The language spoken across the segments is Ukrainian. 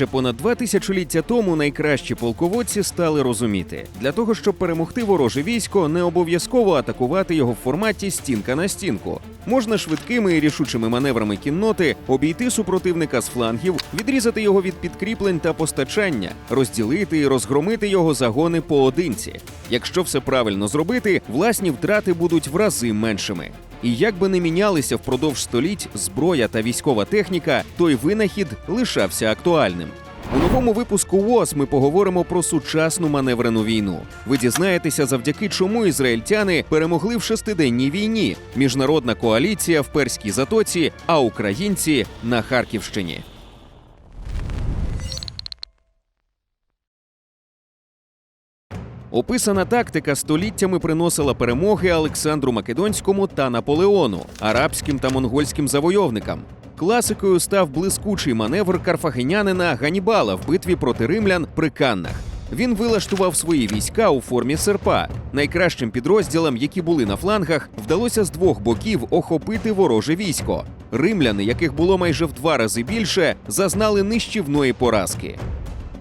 Ще понад два тисячоліття тому найкращі полководці стали розуміти, для того, щоб перемогти вороже військо, не обов'язково атакувати його в форматі стінка на стінку. Можна швидкими і рішучими маневрами кінноти обійти супротивника з флангів, відрізати його від підкріплень та постачання, розділити і розгромити його загони поодинці. Якщо все правильно зробити, власні втрати будуть в рази меншими. І як би не мінялися впродовж століть зброя та військова техніка, той винахід лишався актуальним. У новому випуску ВОЗ ми поговоримо про сучасну маневрену війну. Ви дізнаєтеся, завдяки чому ізраїльтяни перемогли в шестиденній війні, міжнародна коаліція в Перській затоці, а українці на Харківщині. Описана тактика століттями приносила перемоги Олександру Македонському та Наполеону, арабським та монгольським завойовникам. Класикою став блискучий маневр карфагенянина Ганібала в битві проти римлян при Каннах. Він вилаштував свої війська у формі серпа. Найкращим підрозділам, які були на флангах, вдалося з двох боків охопити вороже військо. Римляни, яких було майже в два рази більше, зазнали нищівної поразки.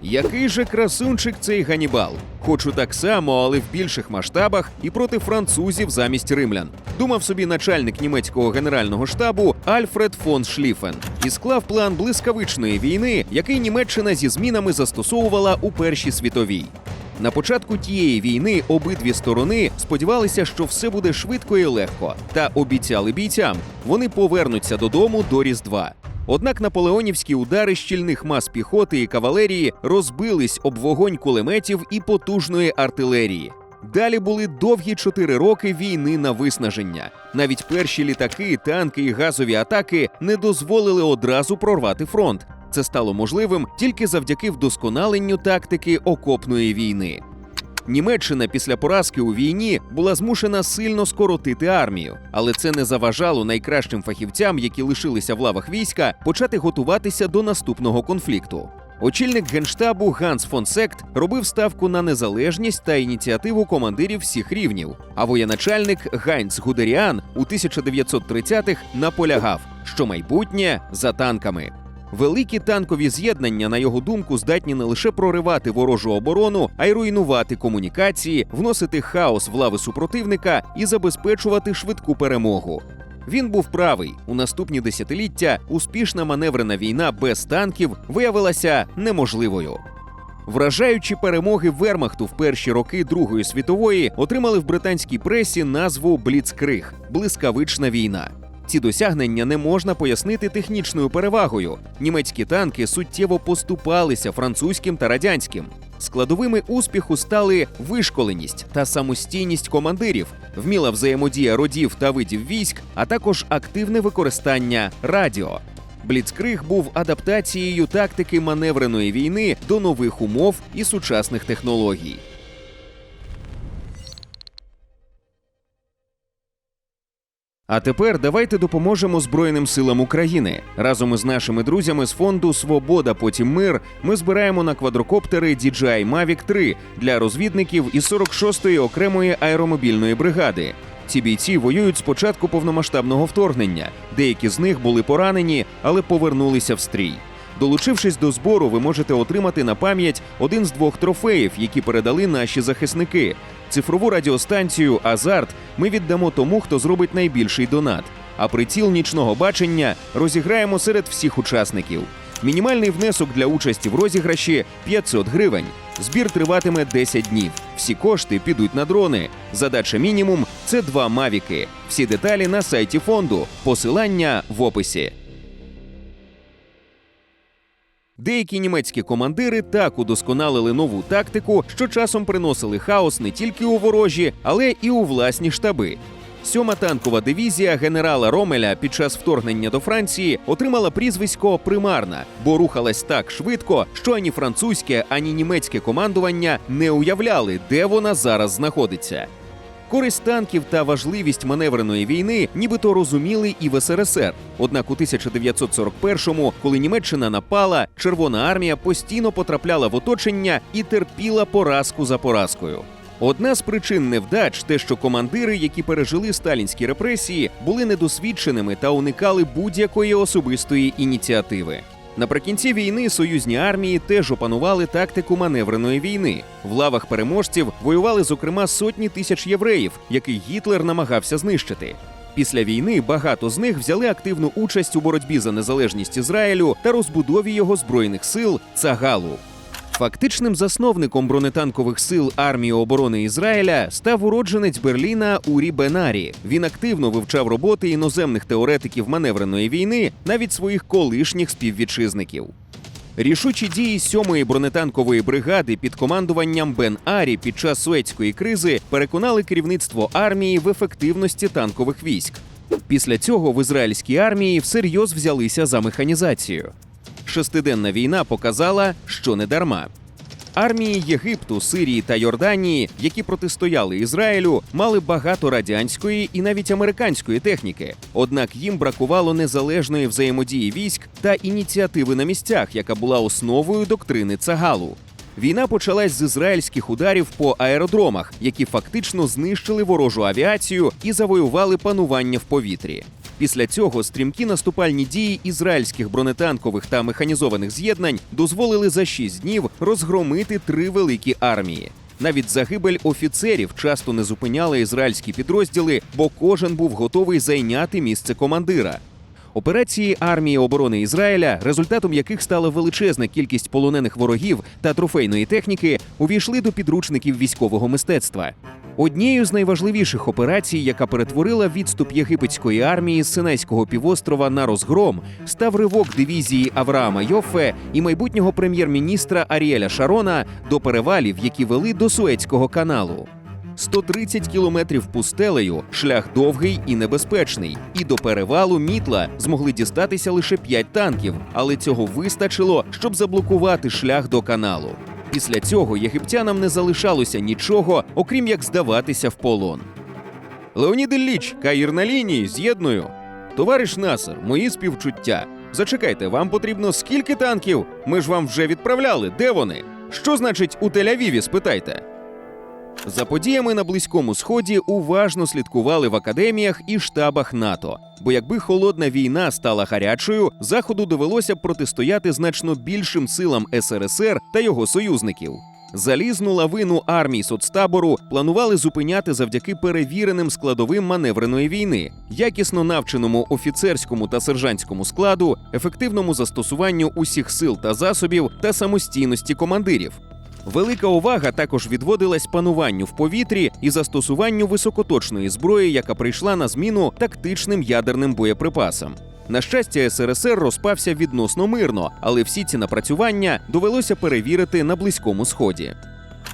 Який же красунчик цей Ганібал? Хочу так само, але в більших масштабах і проти французів замість римлян. Думав собі начальник німецького генерального штабу Альфред фон Шліфен і склав план блискавичної війни, який Німеччина зі змінами застосовувала у Першій світовій. На початку тієї війни обидві сторони сподівалися, що все буде швидко і легко, та обіцяли бійцям, вони повернуться додому до Різдва. Однак наполеонівські удари щільних мас піхоти і кавалерії розбились об вогонь кулеметів і потужної артилерії. Далі були довгі чотири роки війни на виснаження. Навіть перші літаки, танки і газові атаки не дозволили одразу прорвати фронт. Це стало можливим тільки завдяки вдосконаленню тактики окопної війни. Німеччина після поразки у війні була змушена сильно скоротити армію, але це не заважало найкращим фахівцям, які лишилися в лавах війська, почати готуватися до наступного конфлікту. Очільник генштабу Ганс фон Сект робив ставку на незалежність та ініціативу командирів всіх рівнів. А воєначальник Гайнц Гудеріан у 1930-х наполягав, що майбутнє за танками. Великі танкові з'єднання, на його думку, здатні не лише проривати ворожу оборону, а й руйнувати комунікації, вносити хаос в лави супротивника і забезпечувати швидку перемогу. Він був правий. У наступні десятиліття успішна маневрена війна без танків виявилася неможливою. Вражаючі перемоги Вермахту в перші роки Другої світової отримали в британській пресі назву Бліцкриг блискавична війна. Ці досягнення не можна пояснити технічною перевагою. Німецькі танки суттєво поступалися французьким та радянським. Складовими успіху стали вишколеність та самостійність командирів, вміла взаємодія родів та видів військ, а також активне використання радіо. Бліцкриг був адаптацією тактики маневреної війни до нових умов і сучасних технологій. А тепер давайте допоможемо Збройним силам України. Разом із нашими друзями з фонду Свобода потім мир ми збираємо на квадрокоптери DJI Mavic 3 для розвідників із 46-ї окремої аеромобільної бригади. Ці бійці воюють з початку повномасштабного вторгнення. Деякі з них були поранені, але повернулися в стрій. Долучившись до збору, ви можете отримати на пам'ять один з двох трофеїв, які передали наші захисники. Цифрову радіостанцію Азарт ми віддамо тому, хто зробить найбільший донат. А приціл нічного бачення розіграємо серед всіх учасників. Мінімальний внесок для участі в розіграші 500 гривень. Збір триватиме 10 днів. Всі кошти підуть на дрони. Задача мінімум це два мавіки. Всі деталі на сайті фонду. Посилання в описі. Деякі німецькі командири так удосконалили нову тактику, що часом приносили хаос не тільки у ворожі, але і у власні штаби. Сьома танкова дивізія генерала Ромеля під час вторгнення до Франції отримала прізвисько примарна, бо рухалась так швидко, що ані французьке, ані німецьке командування не уявляли, де вона зараз знаходиться. Користь танків та важливість маневреної війни нібито розуміли і в СРСР. Однак у 1941-му, коли Німеччина напала, Червона армія постійно потрапляла в оточення і терпіла поразку за поразкою. Одна з причин невдач те, що командири, які пережили сталінські репресії, були недосвідченими та уникали будь-якої особистої ініціативи. Наприкінці війни союзні армії теж опанували тактику маневреної війни. В лавах переможців воювали зокрема сотні тисяч євреїв, яких Гітлер намагався знищити. Після війни багато з них взяли активну участь у боротьбі за незалежність Ізраїлю та розбудові його збройних сил Цагалу. Фактичним засновником бронетанкових сил армії оборони Ізраїля став уродженець Берліна Урі Бенарі. Він активно вивчав роботи іноземних теоретиків маневреної війни, навіть своїх колишніх співвітчизників. Рішучі дії сьомої бронетанкової бригади під командуванням Бен Арі під час Суецької кризи переконали керівництво армії в ефективності танкових військ. Після цього в ізраїльській армії всерйоз взялися за механізацію. Шестиденна війна показала, що не дарма. Армії Єгипту, Сирії та Йорданії, які протистояли Ізраїлю, мали багато радянської і навіть американської техніки. Однак їм бракувало незалежної взаємодії військ та ініціативи на місцях, яка була основою доктрини Цагалу. Війна почалась з ізраїльських ударів по аеродромах, які фактично знищили ворожу авіацію і завоювали панування в повітрі. Після цього стрімкі наступальні дії ізраїльських бронетанкових та механізованих з'єднань дозволили за шість днів розгромити три великі армії. Навіть загибель офіцерів часто не зупиняли ізраїльські підрозділи, бо кожен був готовий зайняти місце командира. Операції армії оборони Ізраїля, результатом яких стала величезна кількість полонених ворогів та трофейної техніки, увійшли до підручників військового мистецтва. Однією з найважливіших операцій, яка перетворила відступ єгипетської армії з Синайського півострова на розгром, став ривок дивізії Авраама Йоффе і майбутнього прем'єр-міністра Аріеля Шарона до перевалів, які вели до Суецького каналу. 130 кілометрів пустелею, шлях довгий і небезпечний. І до перевалу мітла змогли дістатися лише 5 танків, але цього вистачило, щоб заблокувати шлях до каналу. Після цього єгиптянам не залишалося нічого, окрім як здаватися в полон. Леонід Ілліч, Каїр на лінії, з'єдную. Товариш Насер, мої співчуття. Зачекайте, вам потрібно скільки танків? Ми ж вам вже відправляли. Де вони? Що значить у Тель-Авіві, спитайте. За подіями на Близькому Сході уважно слідкували в академіях і штабах НАТО. Бо якби холодна війна стала гарячою, заходу довелося б протистояти значно більшим силам СРСР та його союзників. Залізну лавину армій соцтабору планували зупиняти завдяки перевіреним складовим маневреної війни, якісно навченому офіцерському та сержантському складу, ефективному застосуванню усіх сил та засобів та самостійності командирів. Велика увага також відводилась пануванню в повітрі і застосуванню високоточної зброї, яка прийшла на зміну тактичним ядерним боєприпасам. На щастя, СРСР розпався відносно мирно, але всі ці напрацювання довелося перевірити на Близькому Сході.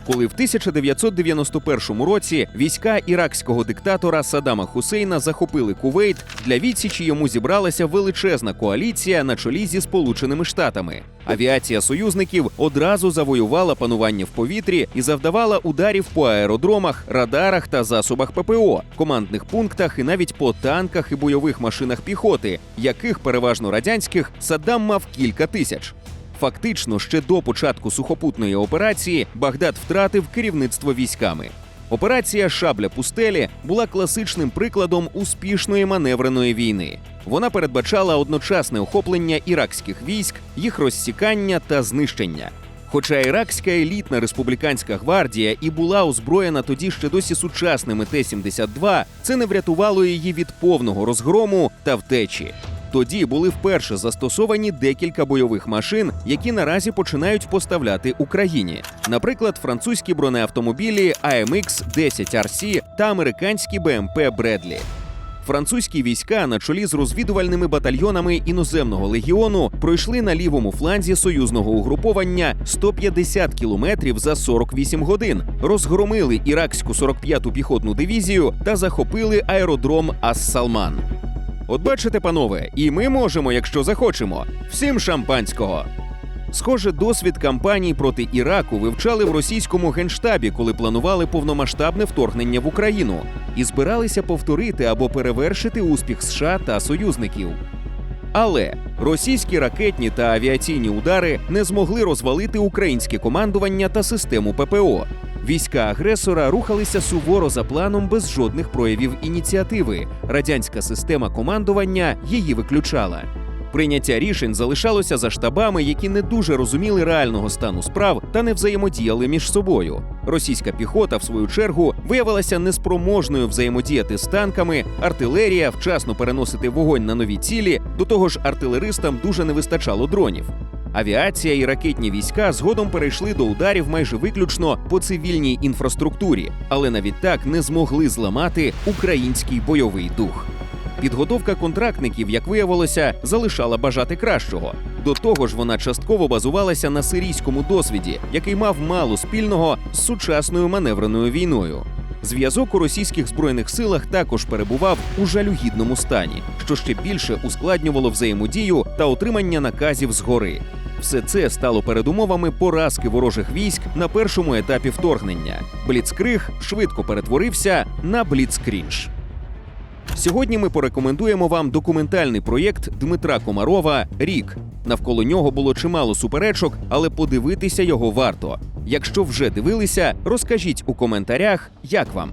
Коли в 1991 році війська іракського диктатора Саддама Хусейна захопили Кувейт, для відсічі йому зібралася величезна коаліція на чолі зі Сполученими Штатами. Авіація союзників одразу завоювала панування в повітрі і завдавала ударів по аеродромах, радарах та засобах ППО, командних пунктах і навіть по танках і бойових машинах піхоти, яких переважно радянських Саддам мав кілька тисяч. Фактично, ще до початку сухопутної операції Багдад втратив керівництво військами. Операція Шабля пустелі була класичним прикладом успішної маневреної війни. Вона передбачала одночасне охоплення іракських військ, їх розсікання та знищення. Хоча іракська елітна республіканська гвардія і була озброєна тоді ще досі сучасними Т-72, це не врятувало її від повного розгрому та втечі. Тоді були вперше застосовані декілька бойових машин, які наразі починають поставляти Україні. Наприклад, французькі бронеавтомобілі AMX 10 RC та американські БМП Бредлі. Французькі війська на чолі з розвідувальними батальйонами іноземного легіону пройшли на лівому фланзі союзного угруповання 150 кілометрів за 48 годин, розгромили іракську 45-ту піхотну дивізію та захопили аеродром Ас-Салман. От бачите, панове, і ми можемо, якщо захочемо. Всім шампанського. Схоже, досвід кампаній проти Іраку вивчали в російському генштабі, коли планували повномасштабне вторгнення в Україну, і збиралися повторити або перевершити успіх США та союзників. Але російські ракетні та авіаційні удари не змогли розвалити українське командування та систему ППО. Війська агресора рухалися суворо за планом без жодних проявів ініціативи. Радянська система командування її виключала. Прийняття рішень залишалося за штабами, які не дуже розуміли реального стану справ та не взаємодіяли між собою. Російська піхота, в свою чергу, виявилася неспроможною взаємодіяти з танками, артилерія вчасно переносити вогонь на нові цілі. До того ж, артилеристам дуже не вистачало дронів. Авіація і ракетні війська згодом перейшли до ударів майже виключно по цивільній інфраструктурі, але навіть так не змогли зламати український бойовий дух. Підготовка контрактників, як виявилося, залишала бажати кращого. До того ж, вона частково базувалася на сирійському досвіді, який мав мало спільного з сучасною маневреною війною. Зв'язок у російських збройних силах також перебував у жалюгідному стані, що ще більше ускладнювало взаємодію та отримання наказів згори. Все це стало передумовами поразки ворожих військ на першому етапі вторгнення. Бліцкриг швидко перетворився на бліцкрінж. Сьогодні ми порекомендуємо вам документальний проєкт Дмитра Комарова Рік. Навколо нього було чимало суперечок, але подивитися його варто. Якщо вже дивилися, розкажіть у коментарях, як вам.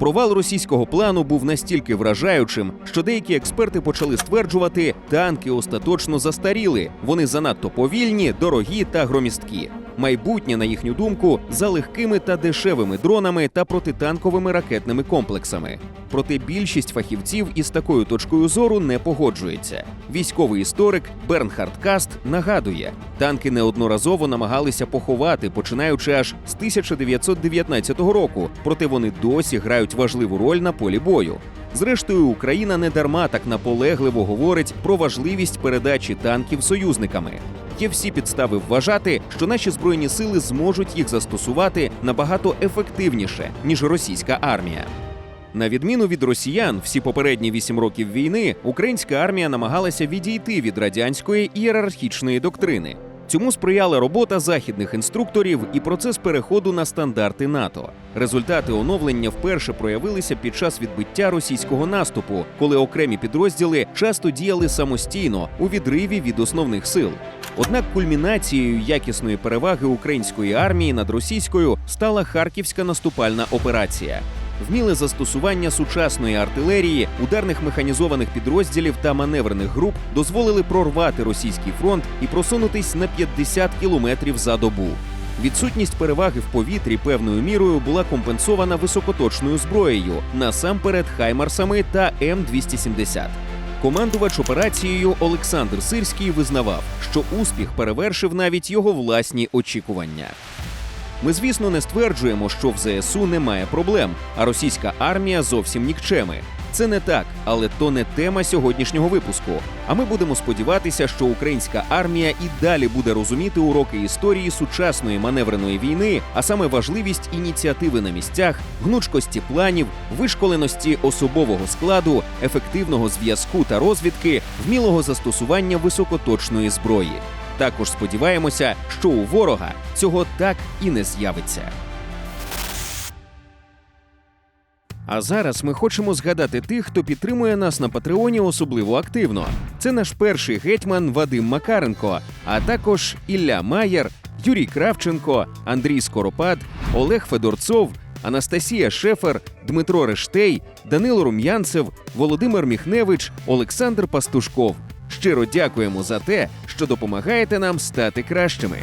Провал російського плану був настільки вражаючим, що деякі експерти почали стверджувати, танки остаточно застаріли. Вони занадто повільні, дорогі та громісткі. Майбутнє, на їхню думку, за легкими та дешевими дронами та протитанковими ракетними комплексами. Проте більшість фахівців із такою точкою зору не погоджується. Військовий історик Бернхард Каст нагадує, танки неодноразово намагалися поховати, починаючи аж з 1919 року, проте вони досі грають важливу роль на полі бою. Зрештою, Україна не дарма так наполегливо говорить про важливість передачі танків союзниками. Є всі підстави вважати, що наші збройні сили зможуть їх застосувати набагато ефективніше ніж російська армія. На відміну від росіян, всі попередні вісім років війни українська армія намагалася відійти від радянської ієрархічної доктрини. Цьому сприяла робота західних інструкторів і процес переходу на стандарти НАТО. Результати оновлення вперше проявилися під час відбиття російського наступу, коли окремі підрозділи часто діяли самостійно у відриві від основних сил. Однак кульмінацією якісної переваги української армії над російською стала харківська наступальна операція. Вміле застосування сучасної артилерії, ударних механізованих підрозділів та маневрених груп дозволили прорвати російський фронт і просунутись на 50 кілометрів за добу. Відсутність переваги в повітрі певною мірою була компенсована високоточною зброєю, насамперед хаймарсами та М270. Командувач операцією Олександр Сирський визнавав, що успіх перевершив навіть його власні очікування. Ми, звісно, не стверджуємо, що в ЗСУ немає проблем, а російська армія зовсім нікчеми. Це не так, але то не тема сьогоднішнього випуску. А ми будемо сподіватися, що українська армія і далі буде розуміти уроки історії сучасної маневреної війни, а саме важливість ініціативи на місцях, гнучкості планів, вишколеності особового складу, ефективного зв'язку та розвідки, вмілого застосування високоточної зброї. Також сподіваємося, що у ворога цього так і не з'явиться. А зараз ми хочемо згадати тих, хто підтримує нас на Патреоні особливо активно. Це наш перший гетьман Вадим Макаренко, а також Ілля Маєр, Юрій Кравченко, Андрій Скоропад, Олег Федорцов, Анастасія Шефер, Дмитро Рештей, Данило Рум'янцев, Володимир Міхневич, Олександр Пастушков. Щиро дякуємо за те, що допомагаєте нам стати кращими.